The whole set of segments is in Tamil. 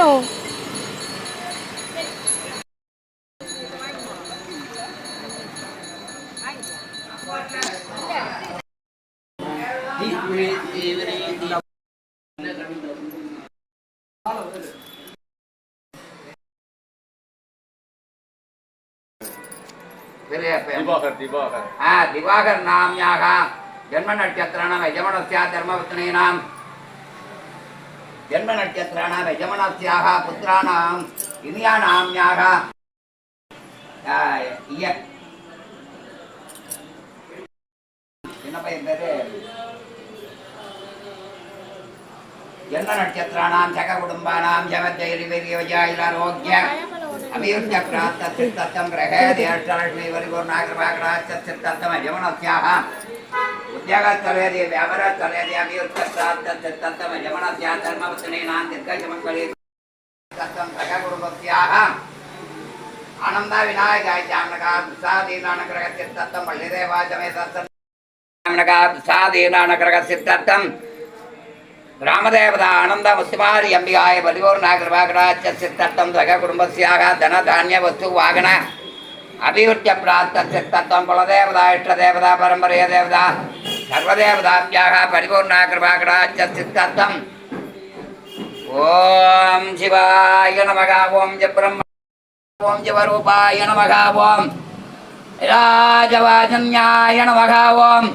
இருக்கட்டும் திவாகர் நாமியாக. ஜென்ம நட்சத்திராணம் யஜமனஸ்யா தர்மவத்னீனாம் ஜென்ம நட்சத்திரானாம் யஜமனத்தியாக புத்திரானாம் இனியா நாமியாக என்ன பையன் பேரு? ஜென்ம நட்சத்திரானாம் சக குடும்பானாம் ஜமத்தைரிவரியோஜாயிரோக்கிய அபியுஞ்ச பிராத்த சித்தத்தம் கிரகேதி அஷ்டலட்சுமி யமனஸ்யாः உத்தியோகஸ்தலேதி வியாபாரஸ்தலேதி அபியுஷ்ய பிராத்த சித்தத்தம் யமனஸ்யா தர்மபத்னீனாம் தீர்க்கஜமங்களி தத்தம் சக குடும்பஸ்யாः ஆனந்த விநாயகாய ஜாமனகா சாதீனானகிரக சித்தத்தம் பள்ளிதேவாஜமே தத்தம் ஜாமனகா சாதீனானகிரக சித்தத்தம் ராமதேவதா ஆனந்த முஸ்லிமாரி அம்பிகாய பரிபூர்ணாகிருபாகராச்ச சித்தத்தம் சக குடும்பஸ்யாக தன தானிய வஸ்து வாகன அபிவிருத்திய பிரார்த்த சித்தத்தம் குலதேவதா இஷ்டதேவதா பரம்பரைய தேவதா சர்வதேவதாபியாக பரிபூர்ணாகிருபாகராச்ச சித்தத்தம் ஓம் சிவாய நமக ஓம் ஜ பிரம்ம ஓம் ஜிவரூபாய நமக ஓம் ராஜவாஜன்யாய நமக ஓம்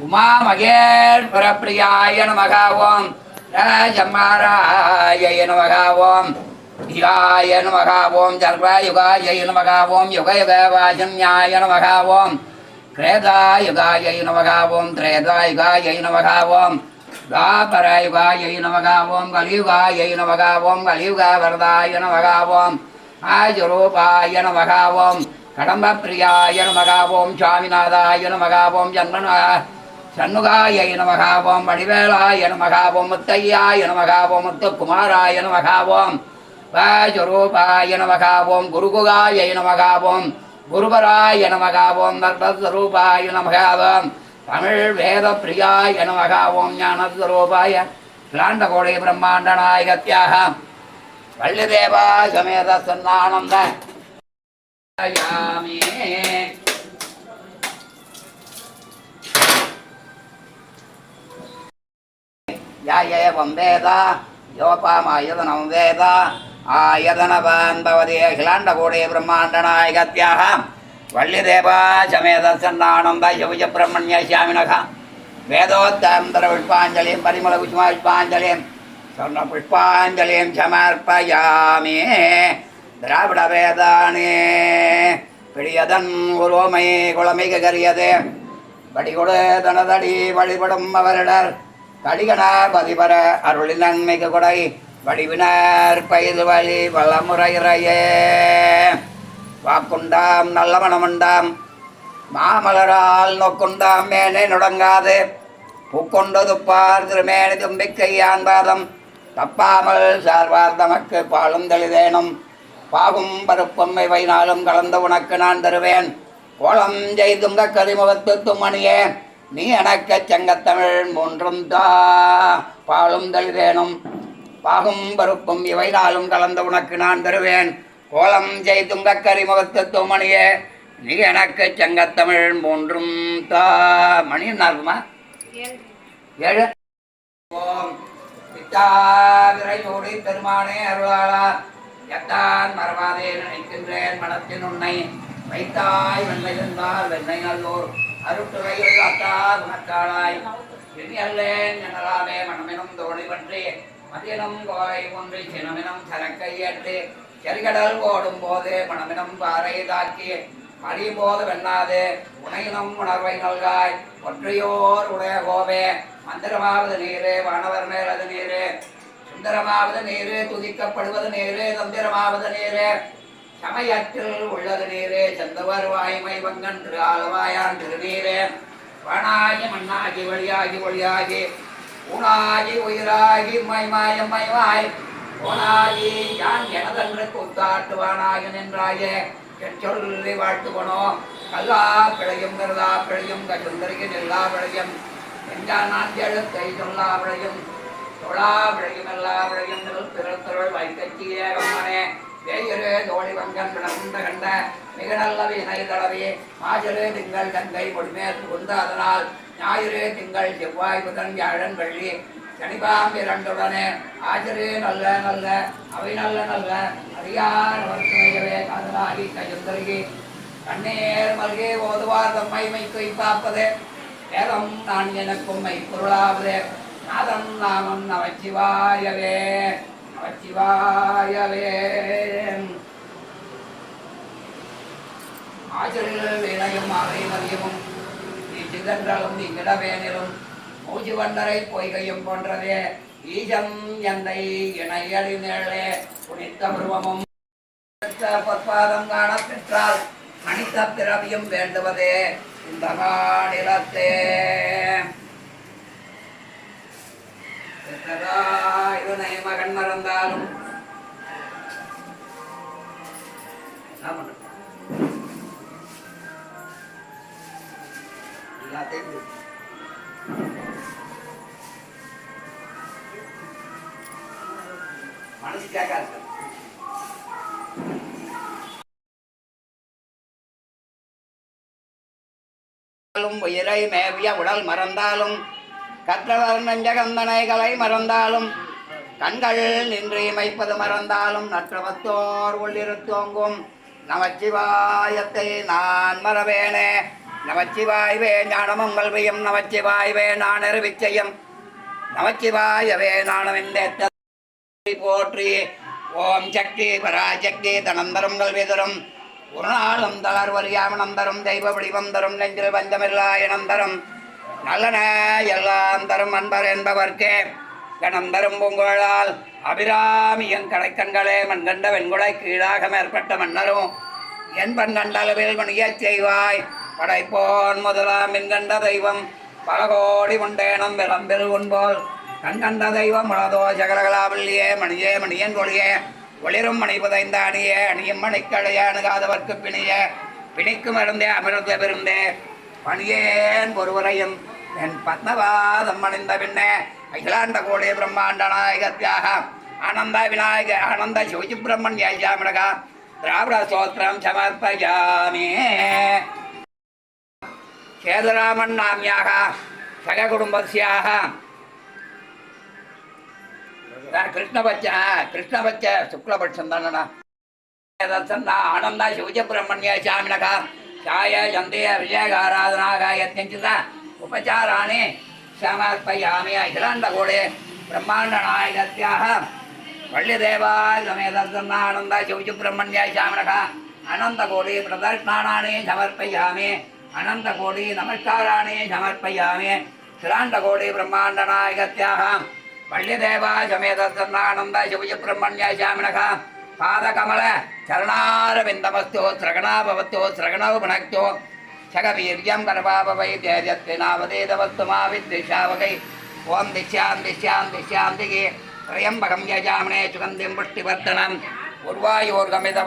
உமா மகேஸ்வரப்பிரியாய நமக ஓம் ராஜமாராய நமக ஓம் யுகாய நமக ஓம் சர்வயுகாய நமக ஓம் யுக யுக வாஜன்யாய நமக ஓம் கிரேதாயுகாய நமக ஓம் திரேதாயுகாய நமக ஓம் துவாபரயுகாய நமக ஓம் கலியுகாய நமக ஓம் கலியுக வரதாய நமக ஓம் ஆஜரூபாய நமக ஓம் கடம்ப பிரியாய நமக ஓம் சுவாமிநாதாய நமக ஓம் ஜன்மன சண்முகாய நமகாவோம் வடிவேலாய நமகாவோம் முத்தையாய நமகாவோம் ஓம் முத்துக்குமாராய நமகாவோம் ஓம் வாஜரூபாய நமக ஓம் குருகுகாய நமக ஓம் குருபராய நமக ஓம் தர்பஸ்வரூபாய நமக ஓம் தமிழ் வேத பிரியாய நமக ஓம் ஞானஸ்வரூபாய கிளாண்டகோடை பிரம்மாண்ட நாயகத்தியாக வள்ளிதேவா சமேத சன்னானந்த யாமே யாயேவம் வேத யோபாமாயதனம் வேத ஆயதனவான் பவதி அகிலாண்டகோடே பிரம்மாண்டநாயகத்யாக. வள்ளிதேவா சமேத சன்னானந்த யவுஜ பிரம்மண்ய சாமினக. வேதோத்தாந்தர புஷ்பாஞ்சலியும் பரிமள குஷ்மா புஷ்பாஞ்சலியும் சொன்ன புஷ்பாஞ்சலியும் சமர்ப்பயாமே. திராவிட வேதானே பிடியதன் உருவமை குளமிக கரியதே. படிகொடு தனதடி வழிபடும் அவரிடர் கடிகண பதிபர அருளின் நன்மைக்கு கொடை வடிவினர் பயிர் வழி வளமுறையிறையே வாக்குண்டாம் நல்ல மனமுண்டாம் மாமலரால் நோக்குண்டாம் மேனே நுடங்காது. பூக்கொண்டு துப்பார் திருமேனி தும்பிக்கை ஆண்பாதம் தப்பாமல் சார்வார் தமக்கு பாலும் தெளிதேனும். பாகும் பருப்பும் வைனாலும் கலந்த உனக்கு நான் தருவேன். கோலம் செய்தும் கரிமுகத்து தும்மணியே நீ எனக்கு செங்கத்தமிழ் மூன்றும் தா. பாலும் தெளிதேனும். பாகும் பருப்பும் இவைதாலும் கலந்து கலந்த உனக்கு நான் தருவேன். கோலம் செய்துங்க முகத்து தும்மணியே நீ எனக்கு செங்கத்தமிழ் மூன்றும் தா மணி என்ன ஏழு. ஓம். பித்தாவிரையோடு பெருமானே அருளாளா எத்தான் மறவாதே நினைக்கின்றேன் மனத்தின் உன்னை. வைத்தாய் வெண்ணை இருந்தால் வெண்ணை நல்லோர் அருட்டுரையில் அத்தா உனக்காளாய். இனி அல்லேன் எனலாமே மனமெனும் தோணி பற்றி மதியனும் கோலை ஒன்றி சினமினம் சரக்கை ஏற்று செறிகடல் ஓடும் போது மனமினம் பாறை தாக்கி பழி போது வெண்ணாது உனையினும் உணர்வை நல்காய். ஒற்றையோர் உடைய கோவே மந்திரமாவது நீரு வானவர் மேலது நீரு. சுந்தரமாவது நீரு துதிக்கப்படுவது நீரு தந்திரமாவது நீரு. சமயத்தில் உள்ளது நீரே செந்தவர் வாய்மை வங்கன் திரு ஆலவாயான் திருநீரே. வானாகி மண்ணாகி வழியாகி ஒளியாகி ஊனாகி உயிராகி மைமாயம் மைமாய் ஓனாகி யான் எனதன்று கூத்தாட்டுவானாக நின்றாயே சொல்லி வாழ்த்துவனோ. கல்லா பிழையும் கருதா பிழையும் கசுந்தரிக்கு எல்லா பிழையும். எங்கா நான் எழுத்தை சொல்லா பிழையும். தொழா பிழையும் எல்லா பிழையும். திருத்தருள் வைக்க வெற்றியே கம்மனே வேயுரு தோழி வங்கன் பிளந்த கண்ட மிக நல்ல வினை தளவி மாஜரு திங்கள் கங்கை பொடிமேல் புகுந்த அதனால். ஞாயிறு திங்கள் செவ்வாய் புதன் வியாழன் வெள்ளி. சனிபாம் இரண்டுடனே. ஆஜரு நல்ல நல்ல. அவை நல்ல நல்ல. அறியார் வர்த்தமையவே காதலாகி கயந்தருகி கண்ணீர் மல்கே ஓதுவார் தம்மை மைக்கு பாப்பது வேதம் நான் எனக்கும் மை மைப்பொருளாவது. நாதம் நாமம் நமச்சிவாயவே. நமச்சிவாயவே. ஆச்சரியில் வினையும் அவை மதியமும் நீ சிதன்றலும் இங்கிடவேனிலும் மூச்சு வண்டரை பொய்கையும் போன்றதே. ஈஜம் எந்தை இணையடி நேழே புனித்த பருவமும் பொற்பாதம் காண பெற்றால் மனித பிறவியும் வேண்டுவதே. இந்த மாநிலத்தே. மகன் மறந்தாலும் மறந்தாலும் உயிரை மேவிய உடல் மறந்தாலும் கற்றவர்ணஞ்சகந்தனைகளை மறந்தாலும் கண்கள் நின்று இமைப்பது மறந்தாலும் நற்றவத்தோர் உள்ளிருத்தோங்கும் நமச்சிவாயத்தை நான் மறவேனே. நமச்சிவாய்வே ஞானமும் கல்வியும் நமச்சிவாய்வே நான் அறிவிச்சையும் நமச்சிவாயவே நானும் இந்த போற்றி. ஓம் சக்தி பராசக்தி தனந்தரம் கல்விதரும் தரும் ஒரு நாளும் தளர்வறியாமனம் தரும் தெய்வ வடிவம் தரும் நெஞ்சில் பஞ்சமில்லா இனம் தரும் நல்லன எல்லாம் தரும் அன்பர் என்பவர்க்கே கணம் தரும் பூங்குழலால் அபிராமியன் கடைக்கண்களே மண்கண்ட வெண்குடை கீழாக மேற்பட்ட மன்னரும் என் பண் கண்டளவில் மணியச் செய்வாய். படைப்போன் முதலாம் மின்கண்ட தெய்வம் பல கோடி உண்டேனம் விளம்பில் உண்போல் கண்கண்ட தெய்வம் உளதோ சகலகலாவல்லியே மணியே மணியன் ஒளியே. ஒளிரும் மணி புதைந்த அணிய அணியும் மணிக்கழைய அணுகாதவர்க்கு பிணிய பிணிக்கு மருந்தே அமிர்த பெருந்தே. பணியேன் ஒருவரையும் என் பத்மவாதம் அணிந்த பின்னே அகிலாண்ட கோடி பிரம்மாண்ட நாயகத்தியாக ஆனந்த விநாயக ஆனந்த சிவசுப்பிரமணிய ஜாமிடகா திராவிட சோத்திரம் சமர்ப்பயாமே. சேதுராமன் நாமியாக சக குடும்பஸ்யாக கிருஷ்ணபட்ச கிருஷ்ணபட்ச சுக்லபட்சம் தானண்ணா ஆனந்தா சிவஜ பிரம்மண்ய சாமினகா சாய சந்தைய விஜயகாராதனாக யத்னிச்சுதா உபச்சாராணி சமர்ப்பயாமியா இதிலாண்ட கோடே பிரம்மாண்ட நாயகத்தியாக வள்ளிதேவா சமேதா சிவஜ பிரம்மண்ய சாமினகா அனந்த சமர்ப்பயாமி அனந்த பிரம்மாண்ட நாயகத்தியாக வள்ளிதேவா சமேதந்தர்ணானந்த சிவஜ பிரம்மண்யாய சாமினக பாதகமல சரணாரவிந்தமஸ்தோ சிரகணா பவத்தோ சிரகணோ புனக்தோ சகவீரியம் கர்பாபவை தேஜத்வினாவதேதவஸ்து மா வித்விஷாவகை ஓம் திஷ்யாம் திஷ்யாம் திஷ்யாம் திகே திரியம்பகம் யஜாமனே சுகந்திம் புஷ்டிவர்த்தனம் உருவாயோர்கமித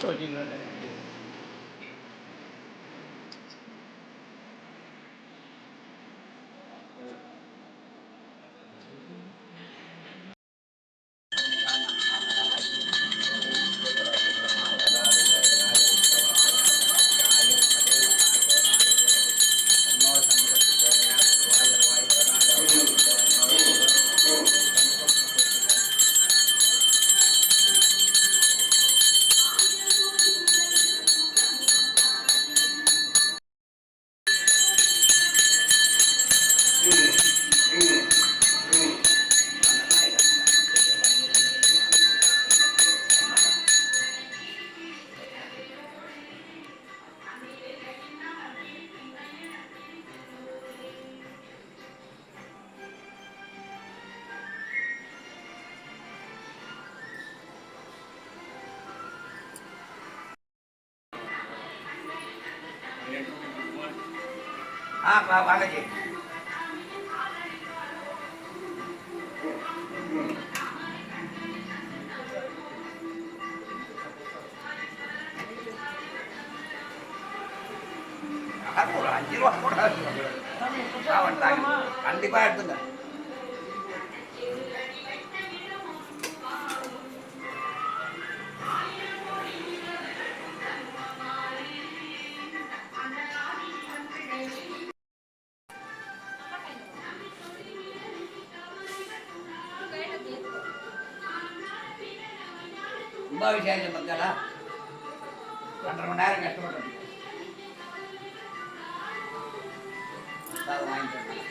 再见了你 ஆ வாங்கச்சி ஒரு அஞ்சு ரூபா கூட. கண்டிப்பா எடுத்துங்க. ரொம்ப விசேஷம் ரெண்டரை மணி நேரம் கஷ்டப்பட்டு வாங்கிட்டு